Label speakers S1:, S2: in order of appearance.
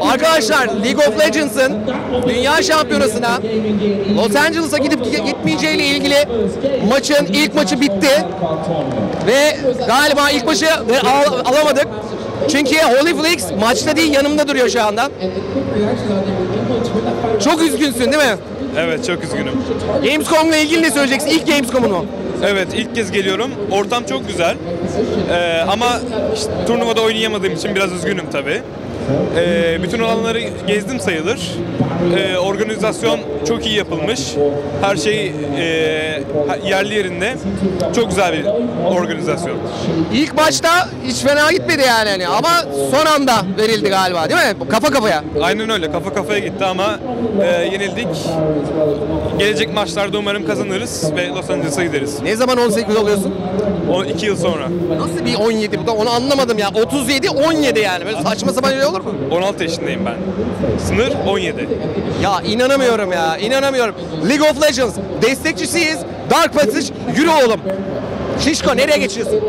S1: Arkadaşlar League of Legends'ın Dünya Şampiyonası'na Los Angeles'a gidip gitmeyeceği ile ilgili maçın ilk maçı bitti ve galiba ilk maçı al- alamadık. Çünkü Holy Flix maçta değil yanımda duruyor şu anda. Çok üzgünsün değil mi?
S2: Evet çok üzgünüm.
S1: Gamescom'la ilgili ne söyleyeceksin? İlk Gamescom'un mu?
S2: Evet ilk kez geliyorum. Ortam çok güzel. Ee, ama işte, turnuvada oynayamadığım için biraz üzgünüm tabii. Ee, bütün alanları gezdim sayılır. Ee, organizasyon çok iyi yapılmış. Her şey e, yerli yerinde. Çok güzel bir organizasyon.
S1: İlk maçta hiç fena gitmedi yani hani ama son anda verildi galiba değil mi? Kafa kafaya.
S2: Aynen öyle. Kafa kafaya gitti ama e, yenildik. Gelecek maçlarda umarım kazanırız ve Los Angeles'a gideriz.
S1: Ne zaman 18 oluyorsun?
S2: O iki yıl sonra.
S1: Nasıl bir 17 bu da onu anlamadım ya. 37 17 yani. Böyle saçma sapan şey olur mu?
S2: 16 yaşındayım ben. Sınır 17.
S1: Ya inanamıyorum ya. inanamıyorum. League of Legends destekçisiyiz. Dark Passage yürü oğlum. Şişko nereye geçiyorsun?